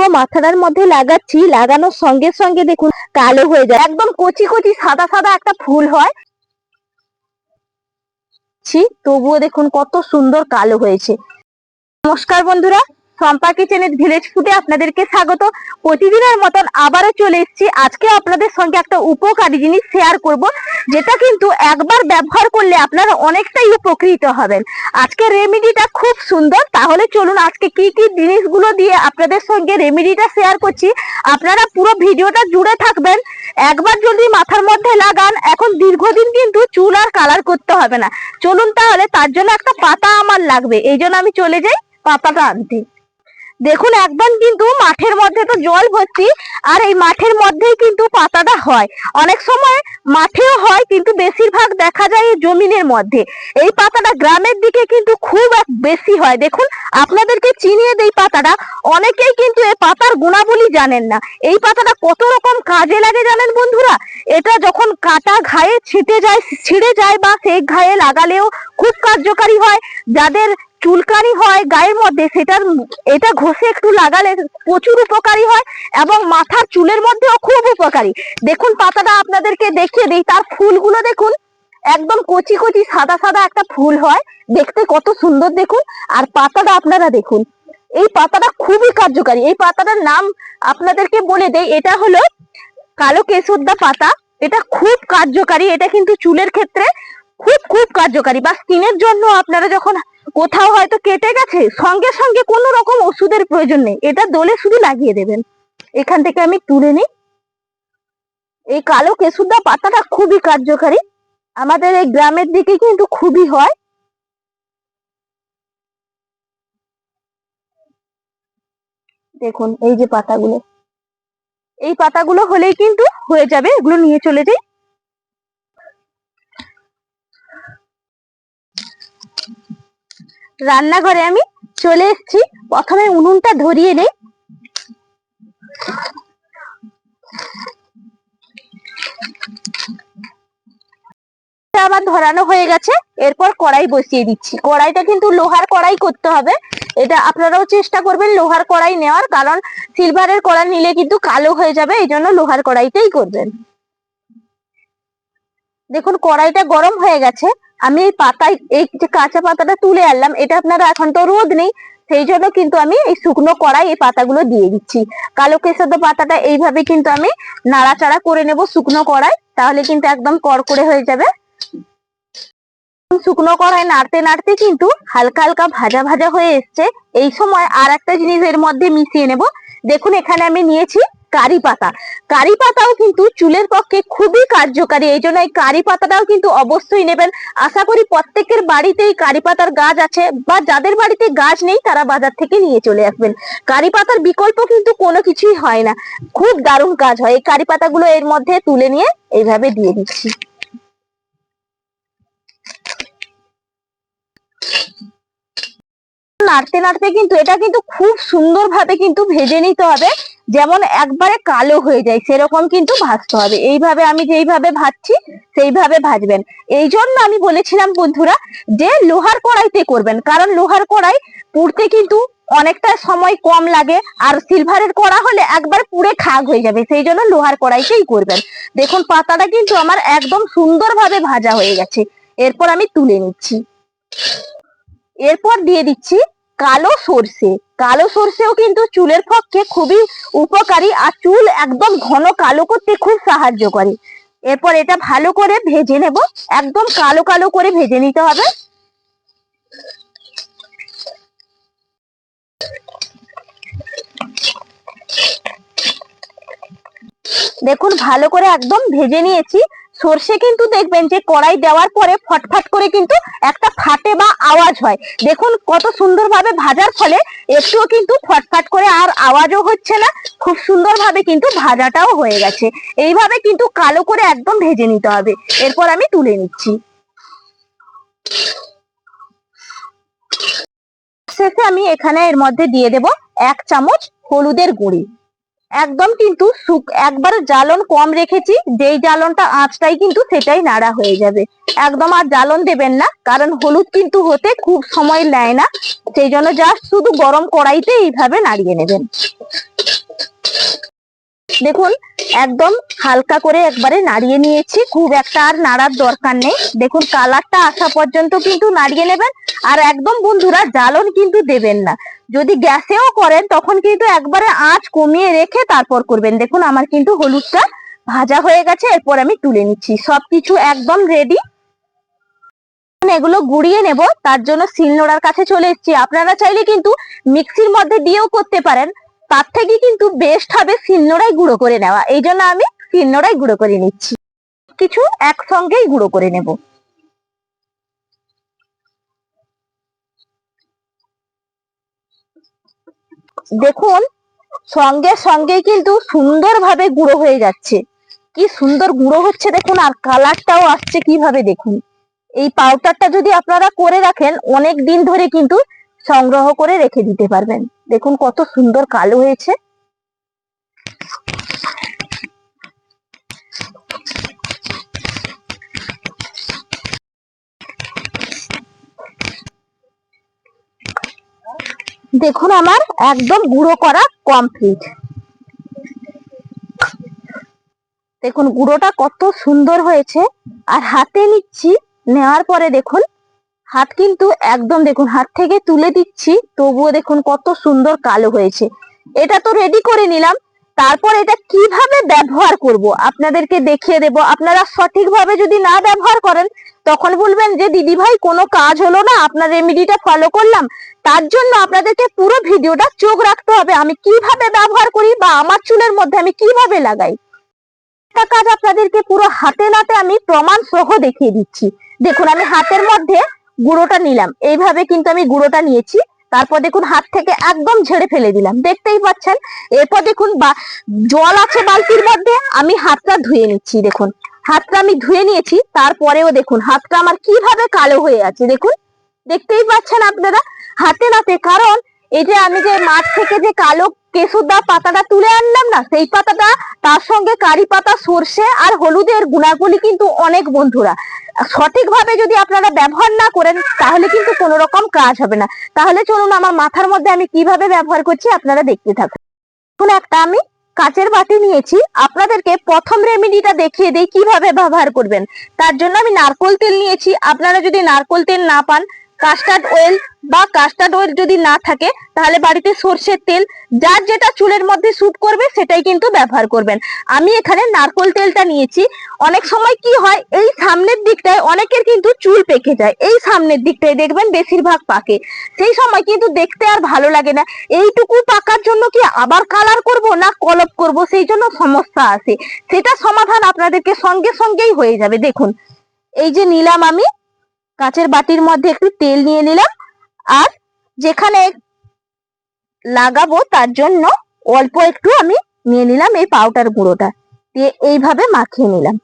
পুরো মাথাটার মধ্যে লাগাচ্ছি, লাগানোর সঙ্গে সঙ্গে দেখুন কালো হয়ে যায়। একদম কচি কচি সাদা সাদা একটা ফুল হয়। তবুও দেখুন কত সুন্দর কালো হয়েছে। নমস্কার বন্ধুরা সম্পা কিচেনের ভিলেজ ফুডে আপনাদেরকে স্বাগত। প্রতিদিনের মতন আবারও চলে এসেছি। আজকে আপনাদের সঙ্গে একটা উপকারী জিনিস শেয়ার করব, যেটা কিন্তু একবার ব্যবহার করলে আপনারা অনেকটাই উপকৃত হবেন। আজকে রেমেডিটা খুব সুন্দর। তাহলে চলুন আজকে কি কি জিনিসগুলো দিয়ে আপনাদের সঙ্গে রেমেডিটা শেয়ার করছি। আপনারা পুরো ভিডিওটা জুড়ে থাকবেন। একবার যদি মাথার মধ্যে লাগান, এখন দীর্ঘদিন কিন্তু চুল আর কালার করতে হবে না। চলুন তাহলে তার জন্য একটা পাতা আমার লাগবে। এই জন্য আমি চলে যাই পাতাটা আনতে। দেখুন, একদম কিন্তু মাঠের মধ্যে তো জল ভর্তি, আর এই মাঠের মধ্যেই কিন্তু পাতাটা হয়। অনেক সময় মাঠেও হয়, কিন্তু বেশিরভাগ দেখা যায় এই জমিনের মধ্যে। এই পাতাটা গ্রামের দিকে কিন্তু খুব বেশি হয়। দেখুন, আপনাদেরকে চিনিয়ে দেই পাতাটা, অনেকেই কিন্তু এই পাতার গুণাবলী জানেন না। এই পাতাটা কত রকম কাজে লাগে জানেন বন্ধুরা? এটা যখন কাটা ঘায়ে ছিটে যায়, ছিঁড়ে যায় বা সেই ঘায়ে লাগালেও খুব কার্যকারী হয়। যাদের চুলকানি হয়, গায়ের মধ্যে সেটার এটা ঘষে একটু লাগালে প্রচুর উপকারী হয় এবং মাথার চুলের মধ্যেও খুব উপকারী। দেখুন পাতাটা আপনাদেরকে দেখিয়ে দিই, তার ফুলগুলো দেখুন, একদম কচি কচি সাদা সাদা একটা ফুল হয়, দেখতে কত সুন্দর দেখুন, আর পাতাটা আপনারা দেখুন। এই পাতাটা খুবই কার্যকারী। এই পাতাটার নাম আপনাদেরকে বলে দেই, এটা হলো কালো কেশরদা পাতা। এটা খুব কার্যকারী, এটা কিন্তু চুলের ক্ষেত্রে খুব খুব কার্যকারী। বা স্কিনের জন্য আপনারা যখন কোথাও হয়তো কেটে গেছে, সঙ্গে সঙ্গে কোনো রকম ওষুধের প্রয়োজন নেই। এটা দলে শুধু লাগিয়ে দেবেন। এখান থেকে আমি তুলে নিই। এই কালো কেশুদা পাতাটা খুবই কার্যকারী। আমাদের এই গ্রামের দিকে কিন্তু খুবই হয়। দেখুন, এই যে পাতাগুলো। এই পাতাগুলো হলেই কিন্তু হয়ে যাবে। এগুলো নিয়ে চলে যাই। রান্নাঘরে আমি চলে এসেছি। প্রথমে উনুনটা ধরিয়ে নেই। আমার ধরানো হয়ে গেছে। এরপর কড়াই বসিয়ে দিচ্ছি। কড়াইটা কিন্তু লোহার কড়াই করতে হবে। এটা আপনারাও চেষ্টা করবেন লোহার কড়াই নেওয়ার, কারণ সিলভারের কড়াই নিলে কিন্তু কালো হয়ে যাবে, এই জন্য লোহার কড়াইতেই করবেন। দেখুন, কড়াইটা গরম হয়ে গেছে। আমি এই পাতায়, এই যে কাঁচা পাতাটা তুলে আনলাম, এটা আপনারা এখন তো রোদ নেই, সেই জন্য কিন্তু আমি এই শুকনো কড়াই এই পাতাগুলো দিয়ে দিচ্ছি। কালো কেশদ পাতাটা এইভাবে কিন্তু আমি নাড়াচাড়া করে নেব শুকনো কড়াই, তাহলে কিন্তু একদম কড়কড়ে হয়ে যাবে। শুকনো কড়াই নাড়তে নাড়তে কিন্তু হালকা হালকা ভাজা ভাজা হয়ে এসছে। এই সময় আর একটা জিনিস এর মধ্যে মিশিয়ে নেব। দেখুন, এখানে আমি নিয়েছি কারি পাতা। কারি পাতাও কিন্তু চুলের পক্ষে খুবই কার্যকারী, এই জন্য এই কারি পাতাটাও কিন্তু অবশ্যই নেবেন। আশা করি প্রত্যেকের বাড়িতেই কারি পাতার গাছ আছে, বা যাদের বাড়িতে গাছ নেই, তারা বাজার থেকে নিয়ে চলে আসবেন। কারি পাতার বিকল্প কিন্তু কোনো কিছুই হয় না। খুব দারুণ কাজ হয়। এই কারি পাতাগুলো এর মধ্যে তুলে নিয়ে এইভাবে দিয়ে দিচ্ছি। নাড়তে নাড়তে কিন্তু এটা কিন্তু খুব সুন্দর ভাবে কিন্তু ভেজে নিতে হবে। যেমন একবারে কালো হয়ে যায়, সেরকম কিন্তু ভাজতে হবে। এইভাবে আমি যেইভাবে ভাজছি, সেইভাবে ভাজবেন। এই জন্য আমি বলেছিলাম বন্ধুরা যে লোহার কড়াইতে করবেন, কারণ লোহার কড়াই পুড়তে কিন্তু অনেকটা সময় কম লাগে, আর সিলভারের কড়া হলে একবার পুড়ে খাগ হয়ে যাবে সেই জন্য লোহার কড়াইতেই করবেন। দেখুন, পাতাটা কিন্তু আমার একদম সুন্দরভাবে ভাজা হয়ে গেছে। এরপর আমি তুলে নিচ্ছি। এরপর দিয়ে দিচ্ছি কালো সর্ষে। কালো সর্ষেও কিন্তু চুলের পক্ষে খুবই উপকারী আর চুল একদম ঘন কালো করতে খুব সাহায্য করে। এরপর এটা ভালো করে ভেজে নেব। একদম কালো কালো করে ভেজে নিতে হবে। দেখুন, ভালো করে একদম ভেজে নিয়েছি। সর্ষে কিন্তু দেখবেন যে কড়াই দেওয়ার পরে ফটফট করে কিন্তু একটা ফাটে বা আওয়াজ হয়। দেখুন কত সুন্দরভাবে ভাজার ফলে একটুও কিন্তু ফটফট করে আর আওয়াজও হচ্ছে না, খুব সুন্দরভাবে কিন্তু ভাজাটাও হয়ে গেছে। এইভাবে কিন্তু কালো করে একদম ভেজে নিতে হবে। এরপর আমি তুলে নিচ্ছি। শেষে আমি এখানে এর মধ্যে দিয়ে দেব এক চামচ হলুদের গুঁড়ি। একদম কিন্তু একবার জ্বালন কম রেখেছি, যেই জ্বালনটা আঁচটাই কিন্তু সেটাই নাড়া হয়ে যাবে। একদম আর জ্বালন দেবেন না, কারণ হলুদ কিন্তু হতে খুব সময় নেয় না, সেই জন্য জাস্ট শুধু গরম কড়াইতে এইভাবে নাড়িয়ে নেবেন। দেখুন, একদম হালকা করে একবারে নাড়িয়ে নিয়েছি। খুব একটা আর নাড়ার দরকার নেই। দেখুন, কালারটা আসা পর্যন্ত কিন্তু নাড়িয়ে নেবেন আর একদম বন্ধুরা জ্বালন কিন্তু দেবেন না। যদি গ্যাসেও করেন, তখন কিন্তু একবারে আঁচ কমিয়ে রেখে তারপর করবেন। দেখুন, আমার কিন্তু হলুদটা ভাজা হয়ে গেছে, এরপর আমি তুলে নিচ্ছি। সবকিছু একদম রেডি এগুলো গুড়িয়ে নেব, তার জন্য শিলনোড়ার কাছে চলে এসেছি। আপনারা চাইলে কিন্তু মিক্সির মধ্যে দিয়েও করতে পারেন। তার থেকে কিন্তু বেস্ট হবে শিলনোড়ায় গুঁড়ো করে নেওয়া। এই জন্য আমি শিলনোড়ায় গুঁড়ো করে নিচ্ছি। কিছু একসঙ্গেই গুঁড়ো করে নেব। দেখুন, সঙ্গে সঙ্গে কিন্তু সুন্দরভাবে গুঁড়ো হয়ে যাচ্ছে। কি সুন্দর গুঁড়ো হচ্ছে দেখুন, আর কালারটাও আসছে কীভাবে দেখুন। এই পাউডারটা যদি আপনারা করে রাখেন, অনেক দিন ধরে কিন্তু সংগ্রহ করে রেখে দিতে পারবেন। দেখুন কত সুন্দর কালো হয়েছে। দেখুন আমার একদম গুঁড়ো করা কমপ্লিট দেখুন গুঁড়োটা কত সুন্দর হয়েছে। আর হাতে নিচ্ছি, নেওয়ার পরে দেখুন হাত কিন্তু একদম দেখুন, হাত থেকে তুলে দিচ্ছি, তবুও দেখুন কত সুন্দর কালো হয়েছে। এটা তো রেডি করে নিলাম। তারপর এটা কীভাবে ব্যবহার করব? আপনাদেরকে দেখিয়ে দেব। আপনারা সঠিকভাবে যদি না ব্যবহার করেন, তখন বলবেন যে দিদি ভাই কোনো কাজ হলো না? আপনার রেমিডিটা ফলো করলাম। তার জন্য আপনাদেরকে পুরো ভিডিওটা চোখ রাখতে হবে। আমি কীভাবে ব্যবহার করি বা আমার চুলের মধ্যে আমি কীভাবে লাগাই? একটা কাজ আপনাদেরকে পুরো হাতে নাতে আমি প্রমাণ সহ দেখিয়ে দিচ্ছি। দেখুন, আমি হাতের মধ্যে গুঁড়োটা নিলাম। এইভাবে কিন্তু আমি গুঁড়োটা নিয়েছি। তারপর দেখুন হাত থেকে একদম ঝেড়ে ফেলে দিলাম। দেখতেই পাচ্ছেন? এরপর দেখুন বা জল আছে বালতির মধ্যে, আমি হাতটা ধুয়ে নিচ্ছি, দেখুন। হাতটা আমি ধুয়ে নিয়েছি, তারপরেও দেখুন হাতটা আমার কীভাবে কালো হয়ে আছে, দেখুন। দেখতেই পাচ্ছেন আপনারা? হাতে নাতে, কারণ এই যে আমি যে মাঠ থেকে যে কালো কেশুদা পাতাটা তুলে আনলাম না, সেই পাতাটা, তার সঙ্গে কারি পাতা, সর্ষে আর হলুদের গুণাগুলি কিন্তু অনেক বন্ধুরা। সঠিকভাবে যদি আপনারা ব্যবহার না করেন, তাহলে কিন্তু কোনো রকম কাজ হবে না। তাহলে চলুন আমার মাথার মধ্যে আমি কীভাবে ব্যবহার করছি আপনারা দেখতে থাকুন। এখন একটা আমি কাচের বাটি নিয়েছি। আপনাদেরকে প্রথম রেমেডিটা দেখিয়ে দিই কীভাবে ব্যবহার করবেন। তার জন্য আমি নারকোল তেল নিয়েছি। আপনারা যদি নারকোল তেল না পান কাস্টার্ড অয়েল বা কাস্টার্ড অয়েল যদি না থাকে, তাহলে বাড়িতে সর্ষের তেল, যার যেটা চুলের মধ্যে স্যুট করবে, সেটাই কিন্তু ব্যবহার করবেন। আমি এখানে নারকোল তেলটা নিয়েছি। অনেক সময় কি হয়, এই সামনের দিকটায় অনেকের কিন্তু চুল পেকে যায়। এই সামনের দিকটায় দেখবেন বেশিরভাগ পাকে। সেই সময় কিন্তু দেখতে আর ভালো লাগে না। এইটুকু পাকার জন্য কি আবার কালার করব না কলপ করব? সেই জন্য সমস্যা আসে সেটা সমাধান আপনাদেরকে সঙ্গে সঙ্গেই হয়ে যাবে। দেখুন, এই যে নিলাম আমি। কাঁচের বাটির মধ্যে একটু তেল নিয়ে নিলাম। আর যেখানে লাগাবো তার জন্য অল্প একটু আমি নিয়ে নিলাম এই পাউডার গুঁড়োটা। দিয়ে এইভাবে মাখিয়ে নিলাম।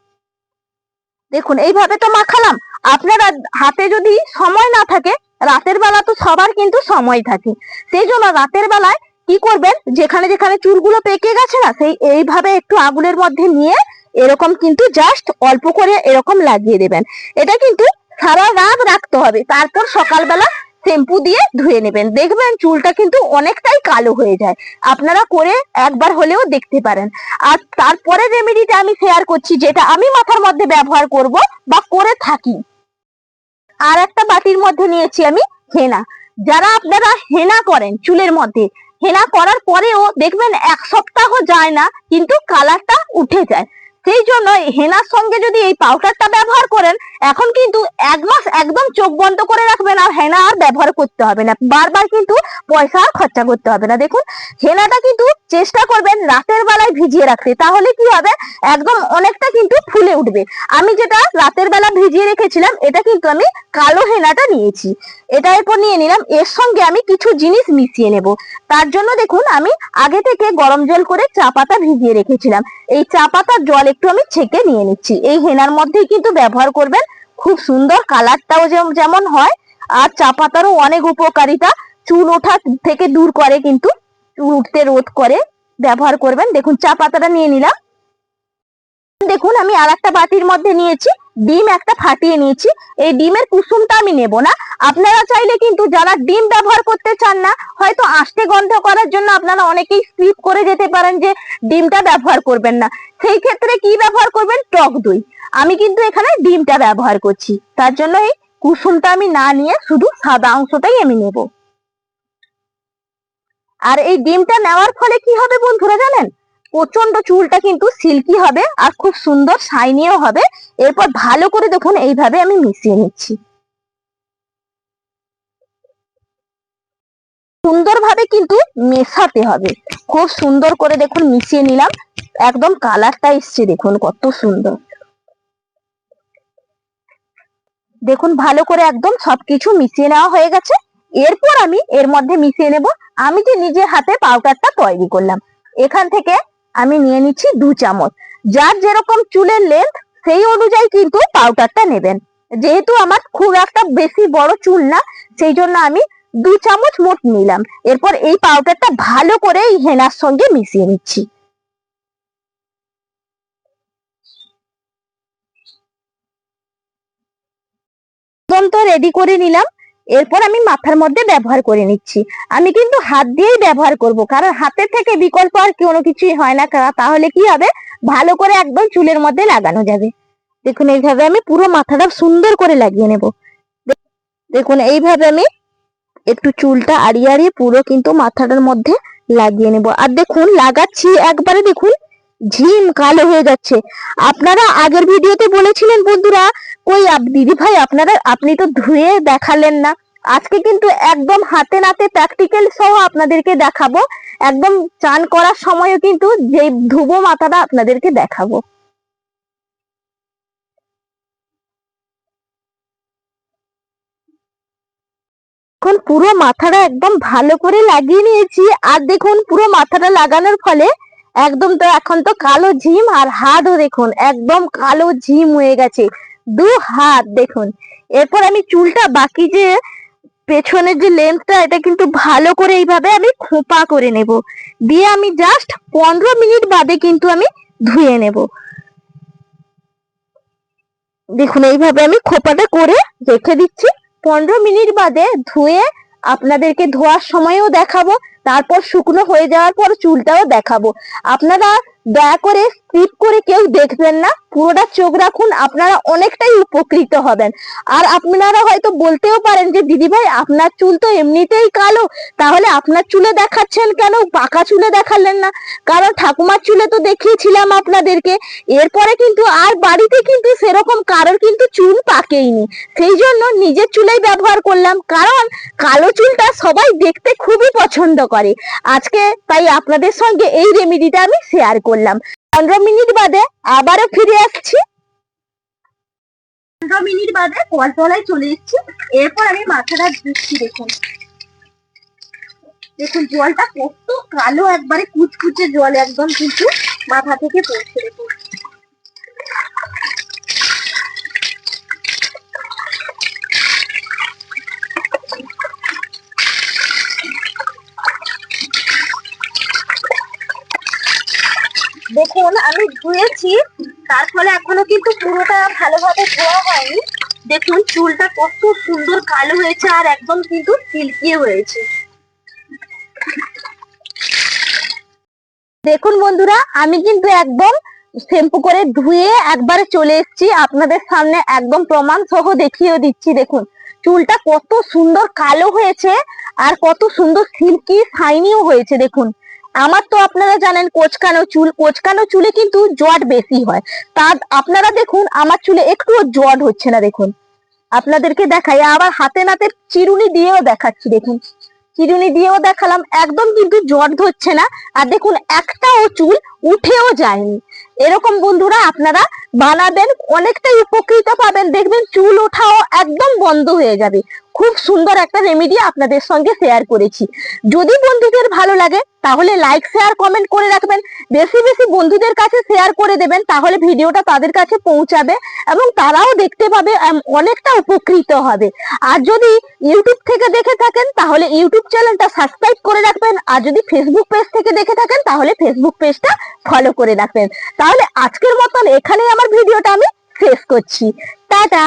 দেখুন, এইভাবে তো মাখালাম। আপনারা হাতে যদি সময় না থাকে, রাতের বেলা তো সবার কিন্তু সময় থাকে। সেই জন্য রাতের বেলায় কি করবেন? যেখানে যেখানে চুলগুলো পেকে গেছে না, সেই এইভাবে একটু আগুনের মধ্যে নিয়ে এরকম কিন্তু জাস্ট অল্প করে এরকম লাগিয়ে দেবেন। এটা কিন্তু সারা রাত রাখতে হবে। তারপর সকালবেলা শ্যাম্পু দিয়ে ধুয়ে নেবেন। দেখবেন চুলটা কিন্তু অনেকটাই কালো হয়ে যায়। আপনারা করে একবার হলেও দেখতে পারেন। আর তারপরে রেমেডিটা আমি শেয়ার করছি, যেটা আমি মাথার মধ্যে ব্যবহার করব বা করে থাকি। আর একটা বাটির মধ্যে নিয়েছি আমি হেনা। যারা আপনারা হেনা করেন চুলের মধ্যে, হেনা করার পরেও দেখবেন এক সপ্তাহ যায় না, কিন্তু কালারটা উঠে যায়। সেই জন্য হেনার সঙ্গে যদি এই পাউডারটা ব্যবহার করেন, এখন কিন্তু এক মাস একদম চোখ বন্ধ করে রাখবেন আর হেনা আর ব্যবহার করতে হবে না। বারবার কিন্তু পয়সা আর খরচা করতে হবে না। দেখুন, হেনাটা কিন্তু চেষ্টা করবেন রাতের বেলায় ভিজিয়ে রাখতে। তাহলে কি হবে? একদম অনেকটা কিন্তু ফুলে উঠবে। আমি যেটা রাতের বেলা ভিজিয়ে রেখেছিলাম, এটা কিন্তু আমি কালো হেনাটা নিয়েছি। এটা এরপর নিয়ে নিলাম। এর সঙ্গে আমি কিছু জিনিস মিশিয়ে নেব। তার জন্য দেখুন, আমি আগে থেকে গরম জল করে চা পাতা ভিজিয়ে রেখেছিলাম। এই চা পাতার জল একটু আমি ছেঁকে নিয়ে নিচ্ছি। এই হেনার মধ্যেই কিন্তু ব্যবহার করবেন খুব সুন্দর কালারটাও যেমন হয়, আর চা পাতারও অনেক উপকারিতা। চুল ওঠা থেকে দূর করে কিন্তু, চুল উঠতে রোধ করে ব্যবহার করবেন। দেখুন, চা পাতাটা নিয়ে নিলাম। দেখুন, আমি আর একটা বাটির মধ্যে নিয়েছি, ডিম একটা ফাটিয়ে নিয়েছি। এই ডিমের কুসুমটা আমি নেব না। আপনারা চাইলে কিন্তু যারা ডিম ব্যবহার করতে চান না, হয়তো আষ্টে গন্ধ করার জন্য আপনারা অনেকেই স্কিপ করে যেতে পারেন যে ডিমটা ব্যবহার করবেন না। সেই ক্ষেত্রে কি ব্যবহার করবেন? টক দই। আমি কিন্তু এখানে ডিমটা ব্যবহার করছি। তার জন্য এই কুসুমটা আমি না নিয়ে শুধু সাদা অংশটাই আমি নেব। আর এই ডিমটা নেওয়ার ফলে কি হবে বন্ধুরা জানেন? প্রচণ্ড চুলটা কিন্তু সিল্কি হবে আর খুব সুন্দর শাইনিও হবে। এরপর ভালো করে দেখুন, এইভাবে আমি মিশিয়ে নিচ্ছি। সুন্দরভাবে কিন্তু মেশাতে হবে। খুব সুন্দর করে দেখুন, মিশিয়ে নিলাম। একদম কালারটা এসছে, দেখুন কত সুন্দর। দেখুন, ভালো করে একদম সবকিছু মিশিয়ে নেওয়া হয়ে গেছে। এরপর আমি এর মধ্যে মিশিয়ে নেব। আমি যে নিজে হাতে পাউডারটা তৈরি করলাম। এখান থেকে আমি নিয়ে নিচ্ছি দু চামচ। যার যেরকম চুলের লেন্থ সেই অনুযায়ী কিন্তু পাউডারটা নেবেন। যেহেতু আমার খুব একটা বেশি বড় চুল না, সেই জন্য আমি দু চামচ মোট নিলাম। এরপর এই পাউডারটা ভালো করে এই হেনার সঙ্গে মিশিয়ে নিচ্ছি। তো রেডি করে নিলাম। এরপর আমি মাথার মধ্যে ব্যবহার করে নিচ্ছি। আমি কিন্তু হাত দিয়েই ব্যবহার করব, কারণ হাতের থেকে বিকল্প আর কোনো কিছুই হয় না তাহলে কি হবে? ভালো করে একদম চুলের মধ্যে লাগানো যাবে। দেখুন, এইভাবে আমি পুরো মাথাটা সুন্দর করে লাগিয়ে নেব। দেখুন, এইভাবে আমি একটু চুলটা আড়িয়ে আড়িয়ে পুরো কিন্তু মাথাটার মধ্যে লাগিয়ে নেব। আর দেখুন, লাগাচ্ছি একবারে, দেখুন। ঝিম কালো হয়ে যাচ্ছে। আপনারা আগের ভিডিওতে বলেছিলেন, বন্ধুরা, কই দিদি ভাই, আপনারা, আপনি তো ধুয়ে দেখালেন না। আজকে কিন্তু একদম হাতে নাতে প্র্যাকটিক্যাল সহ আপনাদেরকে দেখাবো। একদম চান করার সময়ও কিন্তু যে ধুবো মাথাটা আপনাদেরকে দেখাবো। এখন পুরো মাথাটা একদম ভালো করে লাগিয়ে নিয়েছি। আর দেখুন, পুরো মাথাটা লাগানোর ফলে একদম তো এখন তো কালো ঝিম আর হাতও দেখুন, একদম কালো ঝিম হয়ে গেছে। দু হাত দেখুন। এরপর আমি চুলটা, বাকি যে পেছনের যে লেন্থটা এটা কিন্তু ভালো করে এইভাবে আমি খোঁপা করে নেব। দিয়ে আমি জাস্ট পনেরো মিনিট বাদে কিন্তু আমি ধুয়ে নেব। দেখুন, এইভাবে আমি খোপাটা করে রেখে দিচ্ছি। পনেরো মিনিট বাদে ধুয়ে আপনাদেরকে ধোয়ার সময়ও দেখাবো তারপর শুকনো হয়ে যাওয়ার পর চুলটাও দেখাবো। আপনারা দয়া করে স্কিপ করে কেউ দেখবেন না, পুরোটা চোখ রাখুন, আপনারা অনেকটাই উপকৃত হবেন। আর আপনারা হয়তো বলতেও পারেন যে, দিদি ভাই, আপনার চুল তো এমনিতেই কালো, তাহলে আপনার চুলে দেখাচ্ছেন কেন? পাকা চুলে দেখালেন না। কারণ ঠাকুমার চুলে তো দেখিয়েছিলাম আপনাদেরকে, এরপরে কিন্তু আর বাড়িতে কিন্তু সেরকম কারোর কিন্তু চুল পাকেইনি। সেই জন্য নিজের চুলেই ব্যবহার করলাম, কারণ কালো চুলটা সবাই দেখতে খুবই পছন্দ করে। আজকে তাই আপনাদের সঙ্গে এই রেমেডিটা আমি শেয়ার করলাম। পনেরো মিনিট বাদে আবারও ফিরে আসছি। পনেরো মিনিট বাদে কলতলায় চলে এসেছি। এরপর আমি মাথাটা ধুচ্ছি দেখুন। দেখুন, জলটা কত কালো, একবারে কুচকুচে জল একদম কিন্তু মাথা থেকে পড়ছে, দেখুন। দেখুন, আমি ধুয়েছি। তার ফলে এখনও কিন্তু পুরোটা ভালোভাবে ধোয়া হয়নি। দেখুন, চুলটা কত সুন্দর কালো হয়েছে আর একদম কিন্তু সিল্কিয়ে হয়েছে। দেখুন বন্ধুরা, আমি কিন্তু একদম শ্যাম্পু করে ধুয়ে একবারে চলে এসেছি। আপনাদের সামনে একদম প্রমাণ সহ দেখিয়ে দিচ্ছি, দেখুন। চুলটা কত সুন্দর কালো হয়েছে আর কত সুন্দর সিল্কি শাইনিও হয়েছে, দেখুন। আমার তো আপনারা জানেন কোচকানো চুল, কোচকানো চুলে কিন্তু জট বেশি হয়। তা আপনারা দেখুন, আমার চুলে একটুও জট হচ্ছে না, দেখুন। আপনাদেরকে দেখাই, আবার হাতে নাতে চিরুনি দিয়েও দেখাচ্ছি, দেখুন। চিরুনি দিয়েও দেখালাম, একদম কিন্তু জট ধরছে না। আর দেখুন, একটাও চুল উঠেও যায়নি। এরকম বন্ধুরা আপনারা বানাবেন, অনেকটাই উপকৃত পাবেন। দেখবেন চুল ওঠাও একদম বন্ধ হয়ে যাবে। খুব সুন্দর একটা রেমেডি আপনাদের সঙ্গে শেয়ার করেছি। যদি বন্ধুদের ভালো লাগে, তাহলে লাইক শেয়ার কমেন্ট করে রাখবেন। বেশি বেশি বন্ধুদের কাছে শেয়ার করে দেবেন, তাহলে ভিডিওটা তাদের কাছে পৌঁছাবে এবং তারাও দেখতে পাবে অনেকটা উপকৃত হবে। আর যদি ইউটিউব থেকে দেখে থাকেন, তাহলে ইউটিউব চ্যানেলটা সাবস্ক্রাইব করে রাখবেন। আর যদি ফেসবুক পেজ থেকে দেখে থাকেন, তাহলে ফেসবুক পেজটা ফলো করে রাখবেন। তাহলে আজকের মতন এখানেই আমার ভিডিওটা আমি শেষ করছি। টাটা!